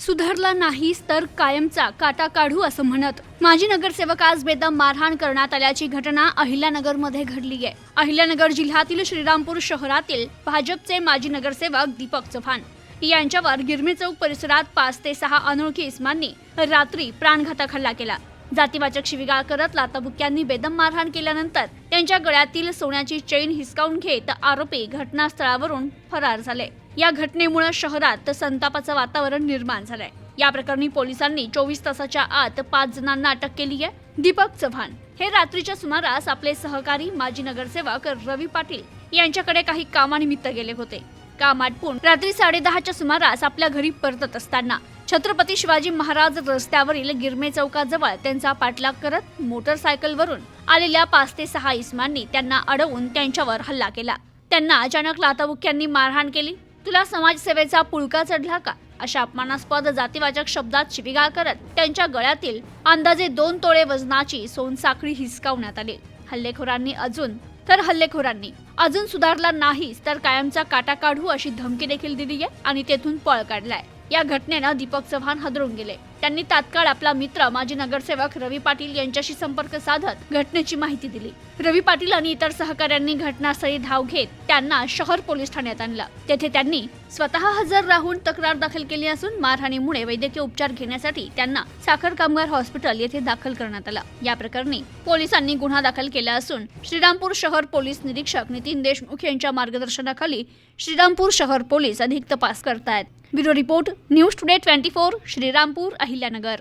सुधारला नाहीस तर कायमचा काटा काढू असं म्हणत. माजी नगरसेवक आज बेदम मारहाण करण्यात आल्याची घटना अहिल्यानगरमध्ये घडली आहे. अहिल्यानगर जिल्ह्यातील श्रीरामपूर शहरातील भाजपचे माजी नगरसेवक दीपक चव्हाण यांच्यावर गिरमी चौक परिसरात पाच ते सहा अनोळखी इस्मांनी रात्री प्राणघातक हल्ला केला. जातीवाचक शिवीगाळ करत लाताबुक्यांनी बेदम मारहाण केल्यानंतर त्यांच्या गळ्यातील सोन्याची चेन हिसकावून घेत आरोपी घटनास्थळावरून फरार झाले. या घटनेमुळे शहरात संतापाचं वातावरण निर्माण झालंय. या प्रकरणी पोलिसांनी चोवीस तासाच्या आत पाच जणांना अटक केली आहे. दीपक चव्हाण हे रात्रीच्या सुमारास आपले सहकारी माजी नगरसेवक रवी पाटील यांच्याकडे काही कामानिमित्त गेले होते. काम आटपून रात्री साडेदहाच्या सुमारास आपल्या घरी परतत असताना छत्रपती शिवाजी महाराज रस्त्यावरील गिरमे चौकाजवळ त्यांचा पाठलाग करत मोटरसायकलवरून आलेल्या पाच ते सहा इस्मांनी त्यांना अडवून त्यांच्यावर हल्ला केला. त्यांना अचानक लाताबुक्यांनी मारहाण केली. तुला समाजसेवेचा पुळका चढला का? अशा अपमानास्पद जातीवाचक शब्दात शिवीगाळ करत त्यांच्या गळ्यातील अंदाजे दोन तोळे वजनाची सोनसाखळी हिसकावण्यात आली. हल्लेखोरांनी अजून तर हल्लेखोरांनी अजून सुधारला नाहीस तर कायमचा काटा काढू अशी धमकी देखील दिली आहे आणि तेथून पळ काढलाय. या घटनेनं दीपक चव्हाण हादरून गेले. त्यांनी तात्काळ आपला मित्र माजी नगरसेवक रवी पाटील यांच्याशी संपर्क साधत घटनेची माहिती दिली. रवी पाटील आणि इतर सहकाऱ्यांनी घटनास्थळी धाव घेत त्यांना शहर पोलीस ठाण्यात आणलं. तेथे त्यांनी स्वतः हजर राहून तक्रार दाखल केली असून मारहाणीमुळे वैद्यकीय उपचार घेण्यासाठी त्यांना साखर कामगार हॉस्पिटल येथे दाखल करण्यात आलं. या प्रकरणी पोलिसांनी गुन्हा दाखल केला असून श्रीरामपूर शहर पोलीस निरीक्षक नितीन देशमुख यांच्या मार्गदर्शनाखाली श्रीरामपूर शहर पोलीस अधिक तपास करतायत. Bureau report news today twenty four Shrirampur Ahilyanagar.